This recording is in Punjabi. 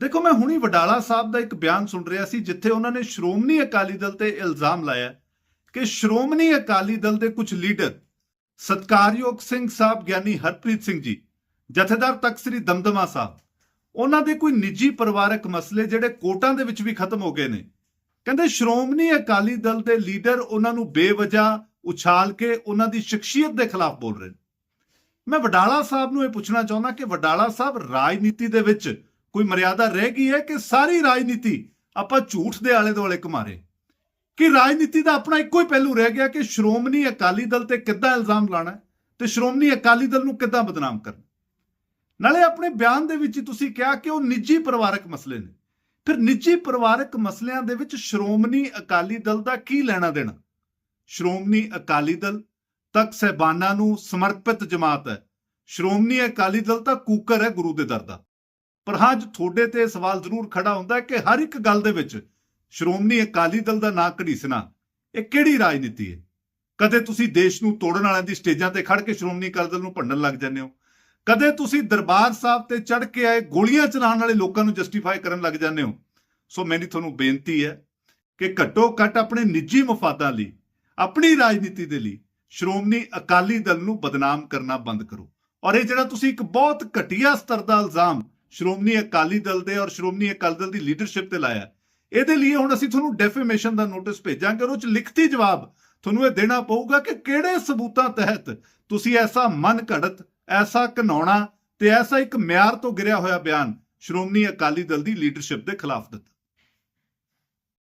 ਦੇਖੋ, ਮੈਂ ਹੁਣੀ ਵਡਾਲਾ ਸਾਹਿਬ ਦਾ ਇੱਕ ਬਿਆਨ ਸੁਣ ਰਿਹਾ ਸੀ, ਜਿੱਥੇ ਉਹਨਾਂ ਨੇ ਸ਼੍ਰੋਮਣੀ ਅਕਾਲੀ ਦਲ ਤੇ ਇਲਜ਼ਾਮ ਲਾਇਆ ਕਿ ਸ਼੍ਰੋਮਣੀ ਅਕਾਲੀ ਦਲ ਦੇ ਕੁਝ ਲੀਡਰ ਸਤਕਾਰਯੋਗ ਸਿੰਘ ਸਾਹਿਬ ਗਿਆਨੀ ਹਰਪ੍ਰੀਤ ਸਿੰਘ ਜੀ, ਜਥੇਦਾਰ ਤਖਤ ਸ੍ਰੀ ਦਮਦਮਾ ਸਾਹਿਬ, ਉਹਨਾਂ ਦੇ ਕੋਈ ਨਿੱਜੀ ਪਰਿਵਾਰਕ ਮਸਲੇ ਜਿਹੜੇ ਕੋਟਾਂ ਦੇ ਵਿੱਚ ਵੀ ਖਤਮ ਹੋ ਗਏ ਨੇ। ਕਹਿੰਦੇ, ਸ਼੍ਰੋਮਣੀ ਅਕਾਲੀ ਦਲ ਦੇ ਲੀਡਰ ਉਹਨਾਂ ਨੂੰ ਬੇਵਜਾ ਉਛਾਲ ਕੇ ਉਹਨਾਂ ਦੀ ਸ਼ਖਸੀਅਤ ਦੇ ਖਿਲਾਫ ਬੋਲ ਰਹੇ ਨੇ। ਮੈਂ ਵਡਾਲਾ ਸਾਹਿਬ ਨੂੰ ਇਹ ਪੁੱਛਣਾ ਚਾਹੁੰਦਾ ਕਿ ਵਡਾਲਾ ਸਾਹਿਬ ਰਾਜਨੀਤੀ ਦੇ ਵਿੱਚ ਕੋਈ ਮਰਿਆਦਾ ਰਹਿ ਗਈ ਹੈ ਕਿ ਸਾਰੀ ਰਾਜਨੀਤੀ ਆਪਾਂ ਝੂਠ ਦੇ ਆਲੇ ਦੁਆਲੇ ਘੁਮਾਰੇ ਕਿ ਰਾਜਨੀਤੀ ਦਾ ਆਪਣਾ ਇੱਕੋ ਹੀ ਪਹਿਲੂ ਰਹਿ ਗਿਆ ਕਿ ਸ਼੍ਰੋਮਣੀ ਅਕਾਲੀ ਦਲ ਤੇ ਕਿੱਦਾਂ ਇਲਜ਼ਾਮ ਲਾਣਾ ਹੈ ਤੇ ਸ਼੍ਰੋਮਣੀ ਅਕਾਲੀ ਦਲ ਨੂੰ ਕਿੱਦਾਂ ਬਦਨਾਮ ਕਰਨਾ ਨਾਲੇ ਆਪਣੇ ਬਿਆਨ ਦੇ ਵਿੱਚ ਹੀ ਤੁਸੀਂ ਕਿਹਾ ਕਿ ਉਹ ਨਿੱਜੀ ਪਰਿਵਾਰਕ ਮਸਲੇ ਨੇ। ਫਿਰ ਨਿੱਜੀ ਪਰਿਵਾਰਕ ਮਸਲਿਆਂ ਦੇ ਵਿੱਚ ਸ਼੍ਰੋਮਣੀ ਅਕਾਲੀ ਦਲ ਦਾ ਕੀ ਲੈਣਾ ਦੇਣਾ? ਸ਼੍ਰੋਮਣੀ ਅਕਾਲੀ ਦਲ ਤੱਕ ਸਹਿਬਾਨਾਂ ਨੂੰ ਸਮਰਪਿਤ ਜਮਾਤ ਹੈ। ਸ਼੍ਰੋਮਣੀ ਅਕਾਲੀ ਦਲ ਤਾਂ ਕੂਕਰ ਹੈ ਗੁਰੂ ਦੇ ਦਰ ਦਾ। ਪਰ ਹਾਂ, ਅੱਜ ਤੁਹਾਡੇ ਤੇ ਇਹ ਸਵਾਲ ਜ਼ਰੂਰ ਖੜਾ ਹੁੰਦਾ ਕਿ ਹਰ ਇੱਕ ਗੱਲ ਦੇ ਵਿੱਚ ਸ਼੍ਰੋਮਣੀ ਅਕਾਲੀ ਦਲ ਦਾ ਨਾਂ ਘੜੀਸਣਾ ਇਹ ਕਿਹੜੀ ਰਾਜਨੀਤੀ ਹੈ? ਕਦੇ ਤੁਸੀਂ ਦੇਸ਼ ਨੂੰ ਤੋੜਨ ਵਾਲਿਆਂ ਦੀ ਸਟੇਜਾਂ ਤੇ ਖੜ ਕੇ ਸ਼੍ਰੋਮਣੀ ਅਕਾਲੀ ਦਲ ਨੂੰ ਭੰਡਣ ਲੱਗ ਜਾਂਦੇ ਹੋ? ਕਦੇ ਤੁਸੀਂ ਦਰਬਾਰ ਸਾਹਿਬ ਤੇ ਚੜ ਕੇ ਆਏ ਗੋਲੀਆਂ ਚਲਾਉਣ ਵਾਲੇ ਲੋਕਾਂ ਨੂੰ ਜਸਟੀਫਾਈ ਕਰਨ ਲੱਗ ਜਾਂਦੇ ਹੋ? ਸੋ ਮੇਰੀ ਤੁਹਾਨੂੰ ਬੇਨਤੀ ਹੈ ਕਿ ਘੱਟੋ ਘੱਟ ਆਪਣੇ ਨਿੱਜੀ ਮਫਾਦਾਂ ਲਈ, ਆਪਣੀ ਰਾਜਨੀਤੀ ਦੇ ਲਈ ਸ਼੍ਰੋਮਣੀ ਅਕਾਲੀ ਦਲ ਨੂੰ ਬਦਨਾਮ ਕਰਨਾ ਬੰਦ ਕਰੋ। ਔਰ ਇਹ ਜਿਹੜਾ ਤੁਸੀਂ ਇੱਕ ਬਹੁਤ ਘਟੀਆ ਸਤਰ ਦਾ ਇਲਜ਼ਾਮ ਸ਼੍ਰੋਮਣੀ ਅਕਾਲੀ ਦਲ ਦੇ ਔਰ ਸ਼੍ਰੋਮਣੀ ਅਕਾਲੀ ਦਲ ਦੀ ਲੀਡਰਸ਼ਿਪ ਤੇ ਲਾਇਆ। ਇਹਦੇ ਲਈ ਹੁਣ ਅਸੀਂ ਤੁਹਾਨੂੰ ਡੈਫੇਮੇਸ਼ਨ ਦਾ ਨੋਟਿਸ ਭੇਜਾਂਗੇ ਔਰ ਉਹ ਚ ਲਿਖਤੀ ਜਵਾਬ ਤੁਹਾਨੂੰ ਇਹ ਦੇਣਾ ਪਊਗਾ ਕਿ ਕਿਹੜੇ ਸਬੂਤਾਂ ਤਹਿਤ ਤੁਸੀਂ ਐਸਾ ਮਨ ਘੜਤ, ਐਸਾ ਘਨਾਉਣਾ ਤੇ ਐਸਾ ਇੱਕ ਮਿਆਰ ਤੋਂ ਗਿਰਿਆ ਹੋਇਆ ਬਿਆਨ ਸ਼੍ਰੋਮਣੀ ਅਕਾਲੀ ਦਲ ਦੀ ਲੀਡਰਸ਼ਿਪ ਦੇ ਖਿਲਾਫ ਦਿੱਤਾ।